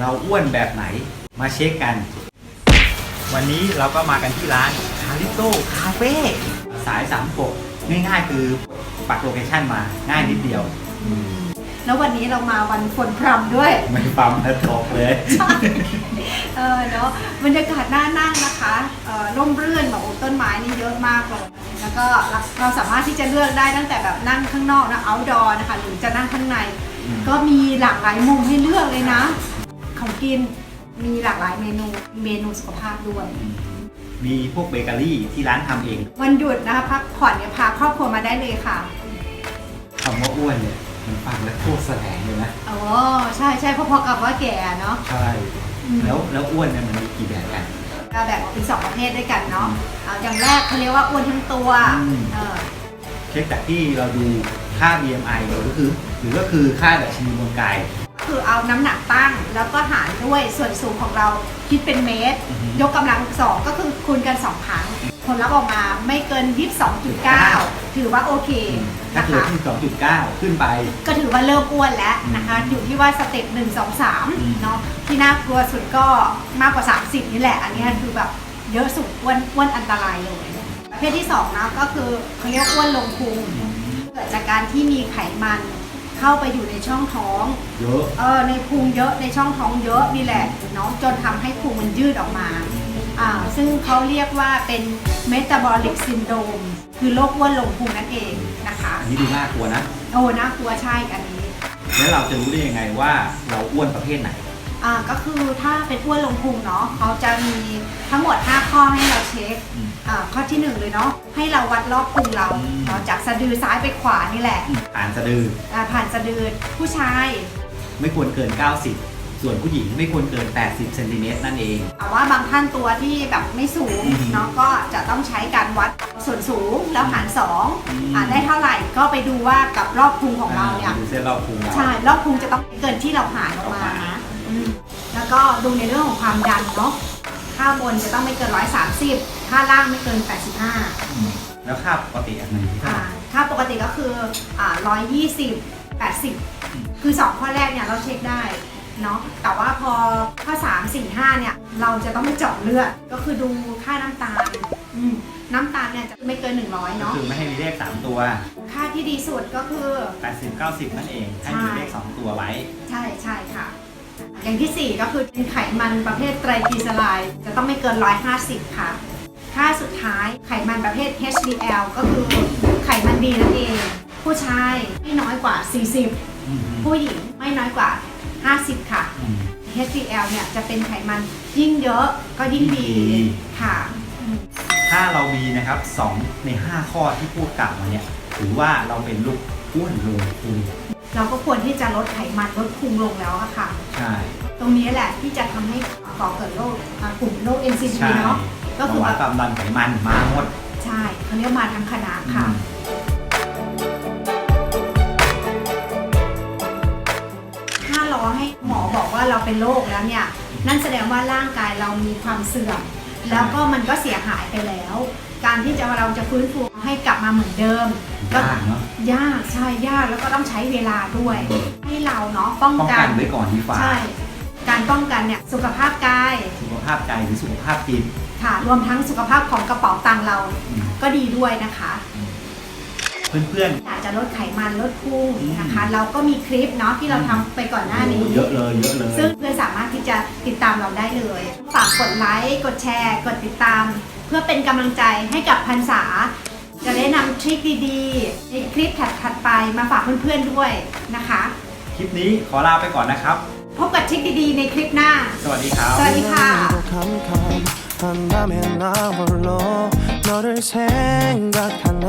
เราอ้วนแบบไหนมาเช็คกัน วันนี้เราก็มากันที่ร้านคาริโตคาเฟ่สายสามกบง่ายๆคือปักโลเคชั่นมาง่ายนิดเดียว แล้ววันนี้เรามาวันฝนพรำด้วย ไม่ปั๊มแล้วตกเลยเออเนาะบรรยากาศน่านั่งนะคะเอ่อร่มรื่นแบบโอ้ต้นไม้นี่เยอะมากเลย แล้วก็เราเราสามารถที่จะเลือกได้ตั้งแต่แบบนั่งข้างนอกนะ outdoor นะคะ หรือจะนั่งข้างในอืมก็มีหลากหลายมุมให้เลือกเลยนะของ กิน มีหลากหลายเมนูมีเมนูสุขภาพด้วย มีพวกเบเกอรี่ที่ร้านทำเองวันหยุดนะคะพักผ่อนเนี่ยพาครอบครัวมาได้เลยค่ะ คำว่าอ้วนเนี่ยมันฟังแล้วโคตรแสลงเลยนะ อ๋อ ใช่ใช่พอๆกับว่าแก่เนาะ ใช่ อืม แล้วแล้วอ้วนเนี่ยมันมีกี่แบบกันก็แบ่งออกเป็นสองประเภทด้วยกันเนาะเอาอย่างแรกเขาเรียกว่าอ้วนทั้งตัวอืม เออเช็คจากที่เราดูค่า BMI หรือก็คือ หรือก็คือค่าดัชนีมวลกาย คือเอาน้ำหนักตั้ง แล้วก็หารด้วยส่วนสูงของเราคิดเป็นเมตรอือฮึยกกำลังสองก็คือคูณกันสองครั้ง ผลลัพธ์ออกมาไม่เกิน 22.9 ถือว่าโอเคถ้านะเกิดคะ ที่2.9 ขึ้นไป ก็ถือว่าเริ่มอ้วนแล้วนะคะ อยู่ที่ว่าสเต็ป1 2อืม3เนาะที่น่ากลัวสุดก็มากกว่า 30 นี่แหละ อันนี้คือแบบเยอะสุดอ้วนอ้วนอันตรายเลย ประเภทที่2นะก็คือเขาเรียกอ้วนลงพุง เกิดจากการที่มีไขมัน เข้าไปอยู่ในช่องท้อง เยอะ เออในพุงเยอะในช่องท้องเยอะนี่แหละเนาะจนทำให้พุงมันยืดออกมาอ่าซึ่งเขาเรียกว่าเป็นเมตาบอลิกซินโดรมคือโรคอ้วนลงพุงนั่นเองนะคะอันนี้ดูน่ากลัวนะ โอ้น่ากลัวใช่อันนี้ แล้วเราจะรู้ได้ยังไงว่าเราอ้วนประเภทไหน อ่าก็คือถ้าเป็นอ้วนลงพุงเนาะเขาจะมีทั้งหมด 5 ข้อให้เราเช็คอืมอ่าข้อที่ 1 เลยเนาะให้เราวัดรอบพุงเราอืมเนาะจากสะดือซ้ายไปขวานี่แหละผ่านสะดืออ่าผ่านสะดือผู้ชายไม่ควรเกิน 90 ส่วนผู้หญิงไม่ควรเกิน 80เซนติเมตรนั่นเองแต่ว่าบางท่านตัวที่แบบไม่สูงอืมเนาะก็จะต้องใช้การวัดส่วนสูงแล้วหารสองอืม อ่าได้เท่าไหร่ก็ไปดูว่ากับรอบพุงของเราเนี่ย ดูเส้นรอบพุงเรา ใช่รอบพุงจะต้องเกินที่เราหารออกมานะอืม แล้วก็ดูในเรื่องของความดันเนาะค่าบนจะต้องไม่เกิน 130 ค่าล่างไม่เกิน 85อืมแล้วค่าปกติอันนี้เท่าอ่าไหร่ค่าปกติก็คืออ่า120 80 คือ 2 ข้อแรกเนี่ยเราเช็คได้เนาะแต่ว่าพอข้อ3 4 5เนี่ยเราจะต้องไปเจาะเลือดก็คือดูค่าน้ำตาลอืมน้ำตาลเนี่ยจะไม่เกิน 100ก็เนาะคือไม่ให้มีเลข 3 ตัว ค่าที่ดีสุดก็คือ 80 90 นั่นเอง ให้มีเลข 2 ตัวไว้ ใช่ใช่ค่ะ อย่างที่ 4 ก็คือเป็นไขมันประเภทไตรกลีเซอไรด์จะต้องไม่เกิน 150 ค่ะ ค่าสุดท้ายไขมันประเภท HDL ก็คือไขมันดีนั่นเอง ผู้ชายไม่น้อยกว่า 40อืมผู้หญิงไม่น้อยกว่า 50 ค่ะอืม HDL เนี่ยจะเป็นไขมันยิ่งเยอะก็ยิ่งดียิ่งดีค่ะอืมถ้าเรามีนะครับ 2 ใน 5 ข้อที่พูดกล่าวมาเนี่ยถือว่าเราเป็นลูกอ้วนลงพุง เราก็ควรที่จะลดไขมันลดพุงลงแล้วอะค่ะ ใช่ ตรงนี้แหละที่จะทำให้ก่อเกิดโรคอ่ากลุ่มโรค NCD ใช่เนาะก็คือเบาหแบวานบความดันไขมันมาหมดใช่เขาเรียกมาทั้งคณะค่ะอืมถ้ารอให้หมอบอกว่าเราเป็นโรคแล้วเนี่ย นั่นแสดงว่าร่างกายเรามีความเสื่อม แล้วก็มันก็เสียหายไปแล้ว การที่จะเราจะฟื้นฟูให้กลับมาเหมือนเดิมก็ยากเนาะยากใช่ยากแล้วก็ต้องใช้เวลาด้วย ให้เราเนาะป้องป้องกักันนไว้ก่อนดีกว่าใช่ การป้องกันเนี่ยสุขภาพกายสุขภาพใจหรือสุขภาพจิตค่ะรวมทั้งสุขภาพของกระเป๋าตังค์เราอืมก็ดีด้วยนะคะ เพื่อน อยากจะลดไขมันลดพุงนะคะ เราก็มีคลิปเนาะที่เราทำไปก่อนหน้านี้ ๆ เยอะเลยเยอะเลย ซึ่งเพื่อนสามารถที่จะติดตามเราได้เลย ฝากกดไลค์ กดแชร์ กดติดตาม เพื่อเป็นกำลังใจให้กับพันษา จะได้นำทริคดีๆ ในคลิปถัดๆไปมาฝากเพื่อนๆด้วยนะคะ คลิปนี้ขอลาไปก่อนนะครับ พบกับทริคดีๆ ในคลิปหน้า สวัสดีครับ สวัสดีค่ะ 캄캄한밤에 나 홀로 너를 생각하네